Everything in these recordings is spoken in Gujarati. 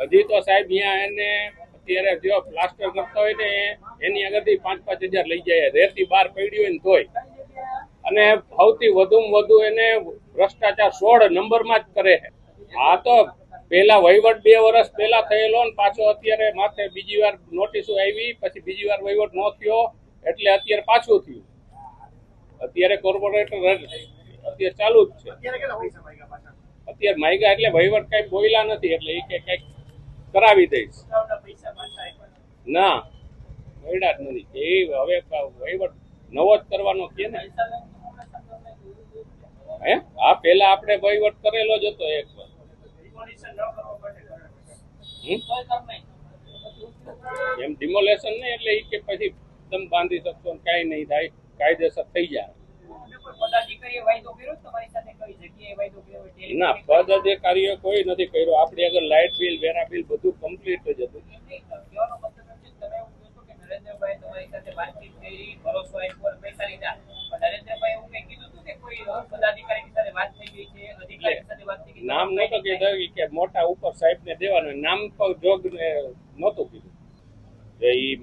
હજી તો સાહેબ અહીંયા એને અત્યારે જો પ્લાસ્ટર કરતા હોય ને એની આગળથી પાંચ પાંચ હજાર લઈ જાય. રેતી બહાર પડી હોય ને તોય. અને સૌથી વધુમાં વધુ એને ભ્રષ્ટાચાર સોળ નંબરમાં જ કરે છે. આ તો પેલા વહીવટ બે વર્ષ પહેલા થયેલો ને પાછો અત્યારે માથે બીજી વાર નોટિસો આવી પછી બીજી વાર વહીવટ ન થયો એટલે અત્યારે પાછું થયું. અત્યારે કોર્પોરેટર અત્યારે ચાલુ જ છે. અત્યારે માયગા એટલે વહીવટ કઈ બોયલા નથી એટલે એ કઈ કંઈક કરાવી દઈશ. ના મળ્યા જ નથી. એ હવે વહીવટ નવો જ કરવાનો કે ને? હે? આ પેલા આપણે વહીવટ કરેલો જ હતો એક વાર? એમ ડિમોલેશન નહીં એટલે એ કે પછી તમે બાંધી શકશો ને કાંઈ નહીં થાય કાયદેસર થઈ જાય. કોઈ પદાધિકારીએ વાયદો કર્યો કઈ ના નથી કર્યો. આપણે આગળ લાઇટ બિલ વેરા બિલ બધું કમ્પ્લીટ જ હતું? નામ નહોતો કીધું કે મોટા ઉપર સાહેબ ને દેવાનું નામ પણ જોગ ને નહોતું કીધું. એ ઈ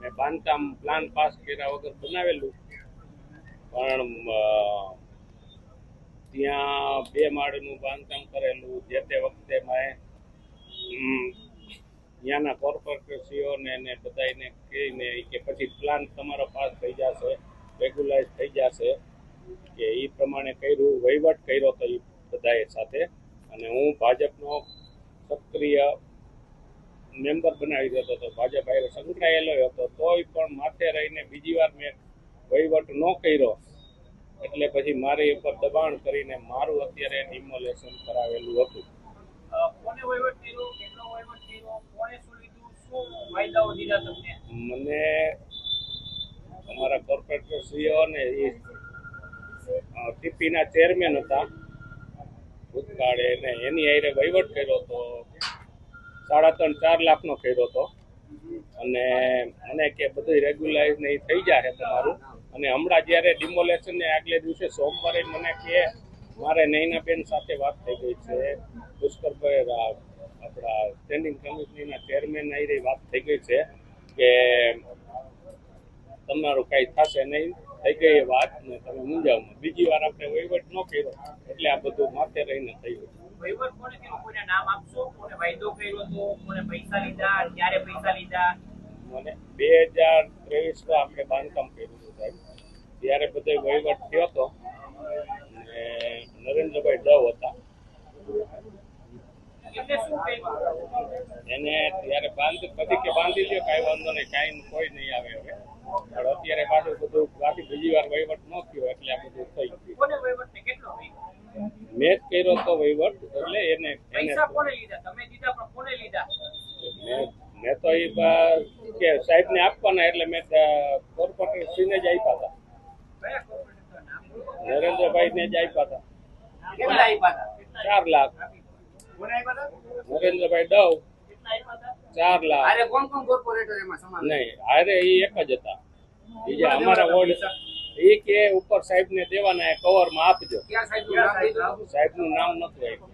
મેં બાંધકામ પ્લાન પાસ કર્યા વગર બનાવેલું. પણ ત્યાં બે માળનું બાંધકામ કરેલું જે તે વખતે મેં ત્યાંના કોર્પોરેટરશ્રીઓને ને બધાને કહીને કે પછી પ્લાન તમારો પાસ થઈ જશે રેગ્યુલાઇઝ થઈ જશે, કે એ પ્રમાણે કર્યું, વહીવટ કર્યો તો એ બધાએ સાથે. અને હું ભાજપનો સક્રિય મેમ્બર બનાવી દેતો હતો ભાજપ હારે સંકળાયેલો હતો, તોય પણ માથે રહીને બીજી વાર મેં વહીવટ ન કર્યો. એટલે પછી મારી ઉપર દબાણ કરીને મારું અત્યારે ડિમોલેશન કરાવેલું હતું. મને અમારા કોર્પોરેટર સીઓ ને એ ટીપીના ચેરમેન હતા. ભૂતકાળે એને એની હારે વહીવટ કર્યો હતો સાડા ત્રણ ચાર લાખનો કર્યો હતો અને મને કે બધું રેગ્યુલાઇઝ ને એ થઈ જશે તમારું. અને હમણાં જ્યારે ડિમોલેશન આગલે દિવસે સોમવારે મને કે મારે નૈનાબેન સાથે વાત થઈ ગઈ છે. પુષ્કરભાઈ આપણા સ્ટેન્ડિંગ કમિટીના ચેરમેન આઈ વાત થઈ ગઈ છે કે તમારું કાંઈ થશે નહીં, થઈ ગઈ વાત ને તમે મૂંઝાવમાં. બીજી વાર આપણે વહીવટ ન કર્યો, એટલે આ બધું માથે રહીને થયું. વહીવટ કોને કર્યો? કોઈને નામ આપશો? કોને વાયદો કર્યો હતો? કોને પૈસા લીધા? ક્યારે પૈસા લીધા? મને બે હજાર ત્રેવીસમાં આપણે બાંધકામ કર્યું હતું સાહેબ. ત્યારે બધો વહીવટ થયો હતો. નરેન્દ્રભાઈ દવ હતા. એને ત્યારે બાંધી પછી કે બાંધી લ્યો કાંઈ વાંધો નહીં કાંઈ કોઈ નહીં આવે હવે. પણ અત્યારે પાછું બધું બાકી બીજી વાર વહીવટ ન થયો એટલે આ બધું થઈ ગયું? મેં જ કર્યો તો વહીવટ એટલે એને એને લીધા? તમે દીધા પણ લીધા? મેં મેં તો એ કે સાહેબને આપવાના એટલે મેં કોર્પોરેટરશ્રીને જ આપ્યા હતા. નરેન્દ્રભાઈને જ આપ્યા હતા. ચાર લાખ. નરેન્દ્રભાઈ હતા ચાર લાખ. નહીં અરે એ એક જ હતા. બીજા અમારા વોર્ડ એ કે ઉપર સાહેબ ને દેવાના કવર કવરમાં આપજો. સાહેબનું નામ નથી આપ્યું